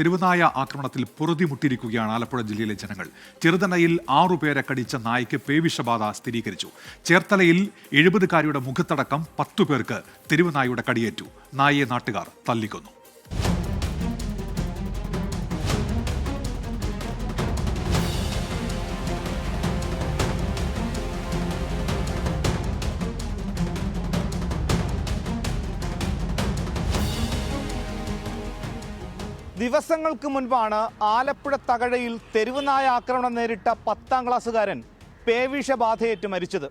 തിരുവനായ ആക്രമണത്തിൽ പൊറുതിമുട്ടിയിരിക്കുകയാണ് ആലപ്പുഴ ജില്ലയിലെ ജനങ്ങൾ. ചെറുതനയിൽ ആറുപേരെ കടിച്ച നായ്ക്ക് പേവിഷബാധ സ്ഥിരീകരിച്ചു. ചേർത്തലയിൽ എഴുപതുകാരിയുടെ മുഖത്തടക്കം പത്തു പേർക്ക് തിരുവനായുടെ കടിയേറ്റു. നായയെ നാട്ടുകാർ തല്ലിക്കൊന്നു. ദിവസങ്ങൾക്ക് മുൻപാണ് ആലപ്പുഴ തകഴയിൽ തെരുവുനായ ആക്രമണം നേരിട്ട പത്താം ക്ലാസ്സുകാരൻ പേവിഷബാധയേറ്റ് മരിച്ചത്.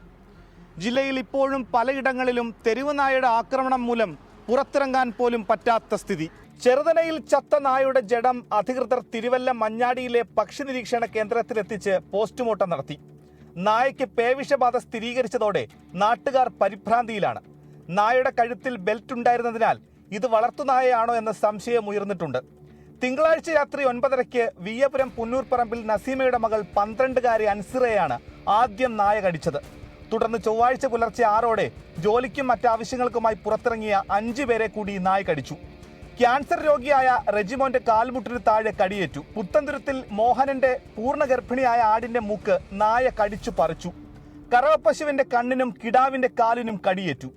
ജില്ലയിൽ ഇപ്പോഴും പലയിടങ്ങളിലും തെരുവുനായയുടെ ആക്രമണം മൂലം പുറത്തിറങ്ങാൻ പോലും പറ്റാത്ത സ്ഥിതി. ചെറുതനയിൽ ചത്ത നായയുടെ ജഡം അധികൃതർ തിരുവല്ല മഞ്ഞാടിയിലെ പക്ഷി നിരീക്ഷണ കേന്ദ്രത്തിലെത്തിച്ച് പോസ്റ്റ്മോർട്ടം നടത്തി. നായയ്ക്ക് പേവിഷബാധ സ്ഥിരീകരിച്ചതോടെ നാട്ടുകാർ പരിഭ്രാന്തിയിലാണ്. നായയുടെ കഴുത്തിൽ ബെൽറ്റ് ഉണ്ടായിരുന്നതിനാൽ ഇത് വളർത്തുനായയാണോ എന്ന സംശയം ഉയർന്നിട്ടുണ്ട്. തിങ്കളാഴ്ച രാത്രി ഒൻപതരയ്ക്ക് പുന്നൂർ പറമ്പിൽ നസീമയുടെ മകൾ പന്ത്രണ്ടുകാരി അൻസിറയാണ് ആദ്യം നായ കടിച്ചത്. തുടർന്ന് ചൊവ്വാഴ്ച പുലർച്ചെ ആറോടെ ജോലിക്കും മറ്റാവശ്യങ്ങൾക്കുമായി പുറത്തിറങ്ങിയ അഞ്ചു പേരെ കൂടി നായ കടിച്ചു. ക്യാൻസർ രോഗിയായ റെജിമോന്റെ കാൽമുട്ടിന് താഴെ കടിയേറ്റു. പുത്തന്തുരത്തിൽ മോഹനന്റെ പൂർണ ഗർഭിണിയായ ആടിന്റെ മൂക്ക് നായ കടിച്ചു പറിച്ചു. കറവപ്പശുവിന്റെ കണ്ണിനും കിടാവിന്റെ കാലിനും കടിയേറ്റു.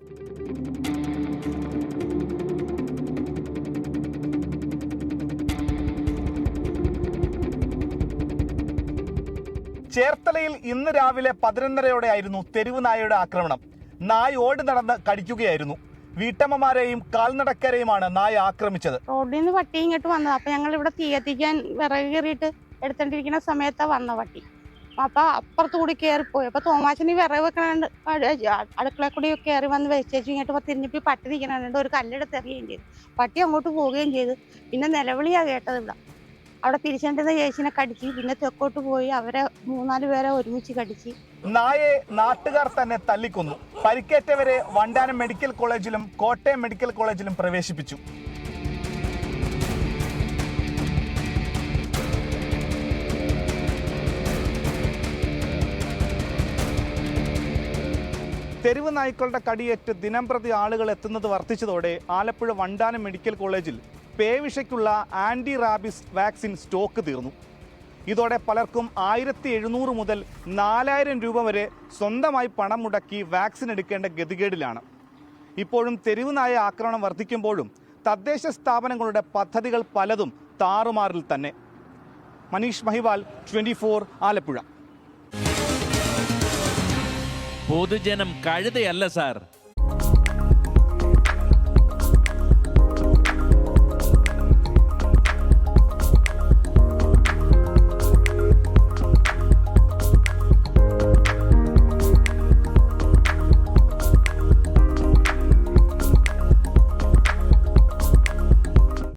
ചേർത്തലയിൽ ഇന്ന് രാവിലെ പതിനൊന്നരയോടെയായിരുന്നു തെരുവ് നായയുടെ ആക്രമണം. നായ ഓടി നടന്ന് കടിക്കുകയായിരുന്നു. വീട്ടമ്മമാരെയും കാൽനടക്കരെയുമാണ് നായ ആക്രമിച്ചത്. റോഡിൽ നിന്ന് പട്ടി ഇങ്ങോട്ട് വന്നത്. അപ്പൊ ഞങ്ങൾ ഇവിടെ തീ കത്തിക്കാൻ വിറക് കയറിയിട്ട് എടുത്തോണ്ടിരിക്കുന്ന സമയത്താ വന്ന പട്ടി അപ്പൊ അപ്പുറത്ത് കൂടി കയറിപ്പോയി അപ്പൊ തോമാച്ചന് വിറക് വെക്കണുണ്ട്. അടുക്കള കൂടി കയറി വന്ന് വെച്ചേച്ചു ഇങ്ങോട്ട് തിരിഞ്ഞപ്പോ പട്ടി നിൽക്കണുണ്ട് ഒരു കല്ലെടുത്ത് എറിയുകയും ചെയ്തു. പട്ടി അങ്ങോട്ട് പോവുകയും ചെയ്തു. പിന്നെ നിലവിളിയാ കേട്ടത് ഇവിടെ. അവിടെ തിരിച്ചേണ്ടത് ചേച്ചിനെ കടിച്ച്. പിന്നെ തെക്കോട്ട് പോയി അവരെ മൂന്നാൽ പേരെ ഒരുമിച്ച് കടിച്ച്. നായെ നാട്ടുകാർ തന്നെ തല്ലിക്കൊന്നു. പരിക്കേറ്റവരെ വണ്ടാനം മെഡിക്കൽ കോളേജിലും കോട്ടയം മെഡിക്കൽ കോളേജിലും പ്രവേശിപ്പിച്ചു. തെരുവ് നായ്ക്കളുടെ കടിയേറ്റ് ദിനംപ്രതി ആളുകൾ എത്തുന്നത് വർദ്ധിച്ചതോടെ ആലപ്പുഴ വണ്ടാനം മെഡിക്കൽ കോളേജിൽ പേവിഷയ്ക്കുള്ള ആന്റി റാബിസ് വാക്സിൻ സ്റ്റോക്ക് തീർന്നു. ഇതോടെ പലർക്കും ആയിരത്തി എഴുന്നൂറ് മുതൽ നാലായിരം രൂപ വരെ സ്വന്തമായി പണം മുടക്കി വാക്സിൻ എടുക്കേണ്ട ഗതികേടിലാണ്. ഇപ്പോഴും തെരുവ് നായ ആക്രമണം വർദ്ധിക്കുമ്പോഴും തദ്ദേശ സ്ഥാപനങ്ങളുടെ പദ്ധതികൾ പലതും താറുമാറിൽ തന്നെ. മനീഷ് മഹിവാൽ ട്വന്റി ആലപ്പുഴ. പൊതുജനം കഴുതയല്ല സാർ.